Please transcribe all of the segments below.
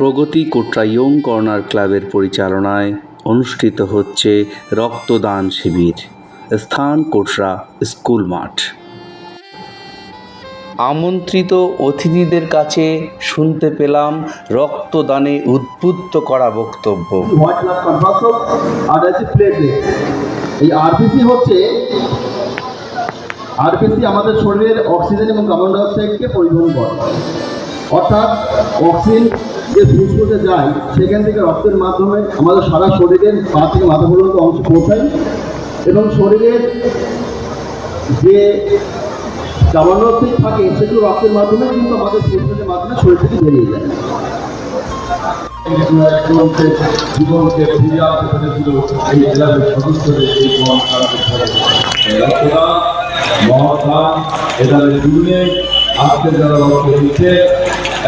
প্রগতি কোটরা young corner ক্লাবের পরিচালনায় অনুষ্ঠিত হচ্ছে রক্তদান শিবির, স্থান কোটরা স্কুল মাঠ। আমন্ত্রিত অতিথিদের কাছে শুনতে পেলাম রক্তদানে উদ্বুদ্ধ করা বক্তব্য। এই আরবিসি হচ্ছে, আরবিসি আমাদের শরীরের অক্সিজেন এবং কার্বন ডাইঅক্সাইডকে পরিবহন করে। অর্থাৎ অক্সিজেন যে ফুসফুসে যায়, সেখান থেকে রক্তের মাধ্যমে আমাদের সারা শরীরের পা থেকে মাথা পর্যন্ত অংশ পৌঁছায় এবং শরীরের যে ডাইঅক্সাইড থাকে, সেগুলো রক্তের মাধ্যমে কিন্তু আমাদের ফুসফুসের মাধ্যমে শরীর থেকে বেরিয়ে যায় জীবনকে ফিরিয়ে আনতে পেরেছিল এই ক্লাবের সদস্যদের এই মহান। রক্তদান মহাদান জুড়ে আজকে যারা রক্ত দিচ্ছে,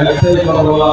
একটাই কথা বলা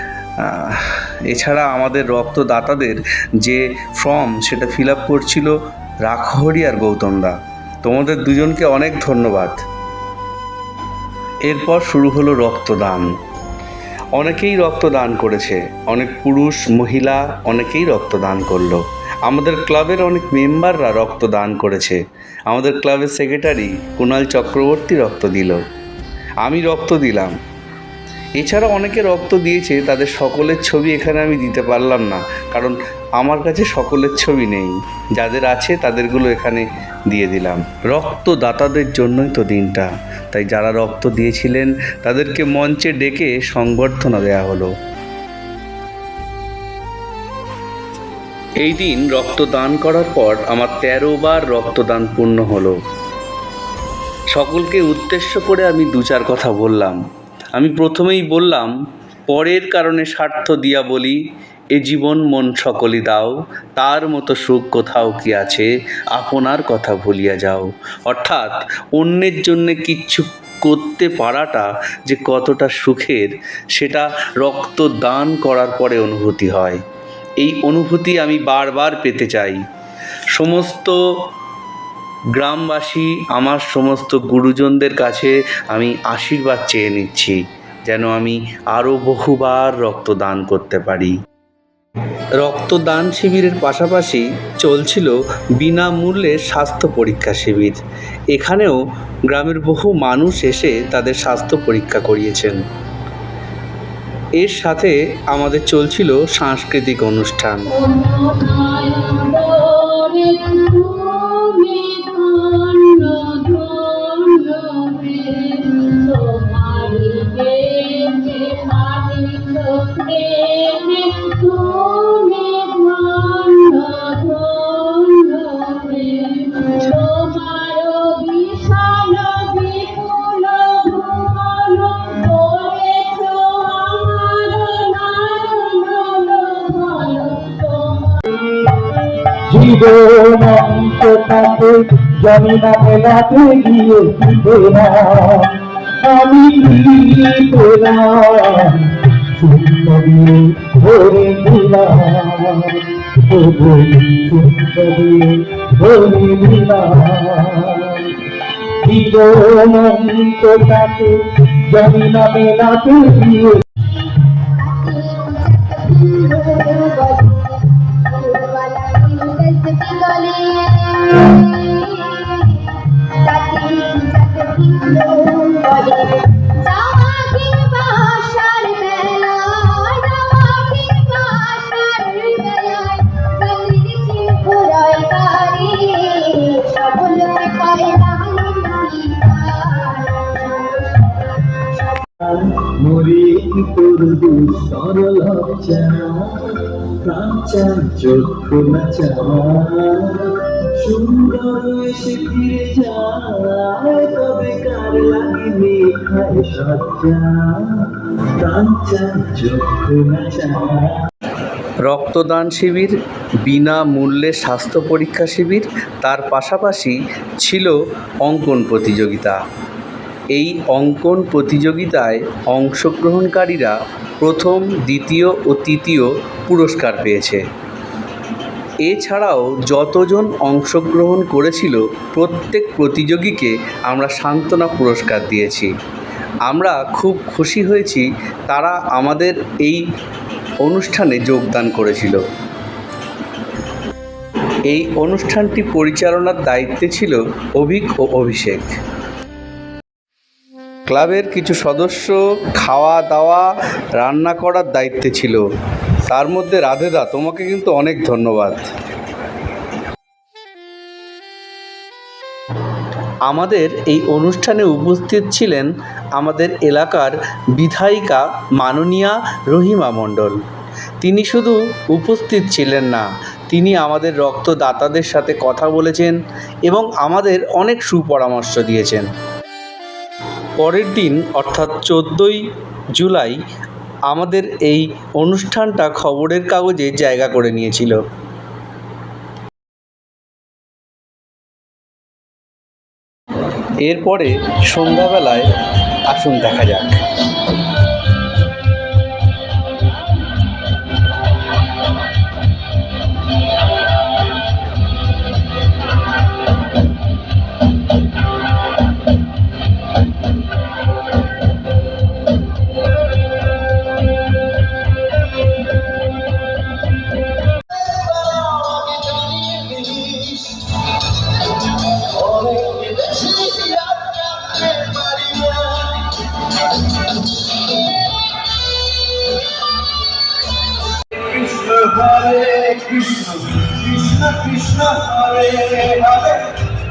এছাড়া আমাদের রক্তদাতাদের যে ফর্ম সেটা ফিল আপ করছিল রাখহরি আর গৌতমদা তোমাদের দুজনকে অনেক ধন্যবাদ। এরপর শুরু হলো রক্তদান। অনেকেই রক্তদান করেছে, অনেক পুরুষ, মহিলা অনেকেই রক্তদান করল। আমাদের ক্লাবের অনেক মেম্বাররা রক্তদান করেছে। আমাদের ক্লাবের সেক্রেটারি কুণাল চক্রবর্তী রক্ত দিল। আমি রক্ত দিলাম। এছাড়া অনেকে রক্ত দিয়েছে, তাদের সকলের ছবি এখানে আমি দিতে পারলাম না, কারণ আমার কাছে সকলের ছবি নেই। যাদের আছে তাদেরগুলো এখানে দিয়ে দিলাম। রক্তদাতাদের জন্যই তো দিনটা। তাই যারা রক্ত দিয়েছিলেন, তাদেরকে মঞ্চে ডেকে সংবর্ধনা দেওয়া হলো। এই দিন রক্তদান করার পর আমার তেরো বার রক্তদান পূর্ণ হলো। সকলকে উদ্দেশ্য করে আমি দু চার কথা বললাম। আমি প্রথমেই বললাম, পরের কারণে স্বার্থ দিয়া বলি, এ জীবন মন সকলই দাও, তার মতো সুখ কোথাও কি আছে, আপনার কথা ভুলিয়া যাও। অর্থাৎ, অন্যের জন্যে কিচ্ছু করতে পারাটা যে কতটা সুখের, সেটা রক্ত দান করার পরে অনুভূতি হয়। এই অনুভূতি আমি বারবার পেতে চাই। সমস্ত গ্রামবাসী আমার সমস্ত গুরুজনদের কাছে আমি আশীর্বাদ চেয়ে নিচ্ছি, যেন আমি আরও বহুবার রক্তদান করতে পারি। রক্তদান শিবিরের পাশাপাশি চলছিল বিনামূল্যে স্বাস্থ্য পরীক্ষা শিবির। এখানেও গ্রামের বহু মানুষ এসে তাদের স্বাস্থ্য পরীক্ষা করিয়েছেন। এর সাথে আমাদের চলছিল সাংস্কৃতিক অনুষ্ঠান। জীবন অন্তটাকে জানি না মেলাতে গিয়ে পেলাম আমি কি পেলাম জানি না মেলাতে গিয়ে নাচা। রক্তদান শিবির বিনামূল্যে স্বাস্থ্য পরীক্ষা শিবির তার পাশাপাশি ছিল অঙ্কন প্রতিযোগিতা। এই অঙ্কন প্রতিযোগিতায় অংশগ্রহণকারীরা প্রথম, দ্বিতীয় ও তৃতীয় পুরস্কার পেয়েছে। এছাড়াও যতজন অংশগ্রহণ করেছিল, প্রত্যেক প্রতিযোগীকে আমরা সান্ত্বনা পুরস্কার দিয়েছি। আমরা খুব খুশি হয়েছি, তারা আমাদের এই অনুষ্ঠানে যোগদান করেছিল। এই অনুষ্ঠানটি পরিচালনার দায়িত্বে ছিল অভিক ও অভিষেক। ক্লাবের কিছু সদস্য খাওয়া দাওয়া, রান্না করার দায়িত্বে ছিল। তার মধ্যে রাধেদা, তোমাকে কিন্তু অনেক ধন্যবাদ। আমাদের এই অনুষ্ঠানে উপস্থিত ছিলেন আমাদের এলাকার বিধায়িকা মাননীয়া রহিমা মণ্ডল। তিনি শুধু উপস্থিত ছিলেন না, তিনি আমাদের রক্তদাতাদের সাথে কথা বলেছেন এবং আমাদের অনেক সুপরামর্শ দিয়েছেন। পরের দিন, অর্থাৎ চোদ্দোই জুলাই, আমাদের এই অনুষ্ঠানটা খবরের কাগজে জায়গা করে নিয়েছিল। এরপরে সন্ধ্যাবেলায় আসুন দেখা যাক। হরে কৃষ্ণ কৃষ্ণ কৃষ্ণ, হরে হরে।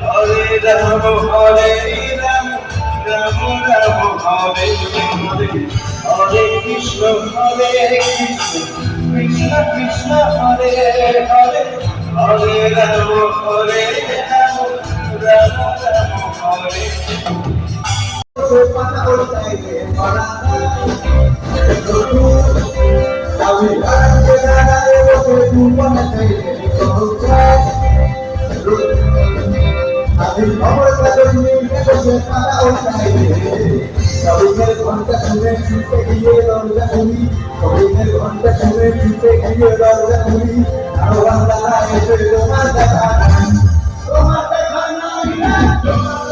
হরে রাম হরে রাম রাম রাম, হরে হরে। হরে কৃষ্ণ হরে কৃষ্ণ কৃষ্ণ কৃষ্ণ, হরে হরে। হরে রাম হরে রাম রাম রাম, হরে। ঘণ্টা শুনে ছুটে তোমার দেখা নাই তোমার দেখা নাই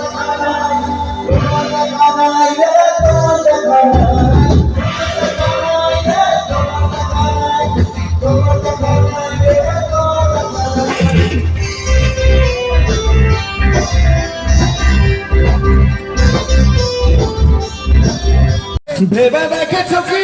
ভেবে দেখেছো কি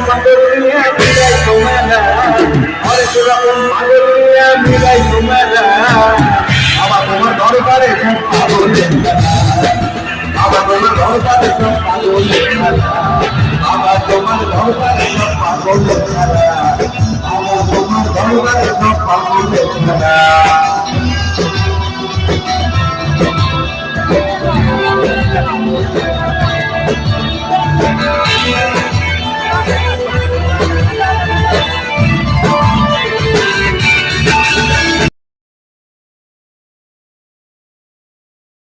পাগল নিয়ে মিলাই তোমেলা অনেক রকম পাগল নিয়ে মিলাই তোমেলা বাবা তোমার দরবারে সব পাগলের খেলা তোমার দরবারে সব খেলা আবার তোমার দরবারে সব তোমার খেলা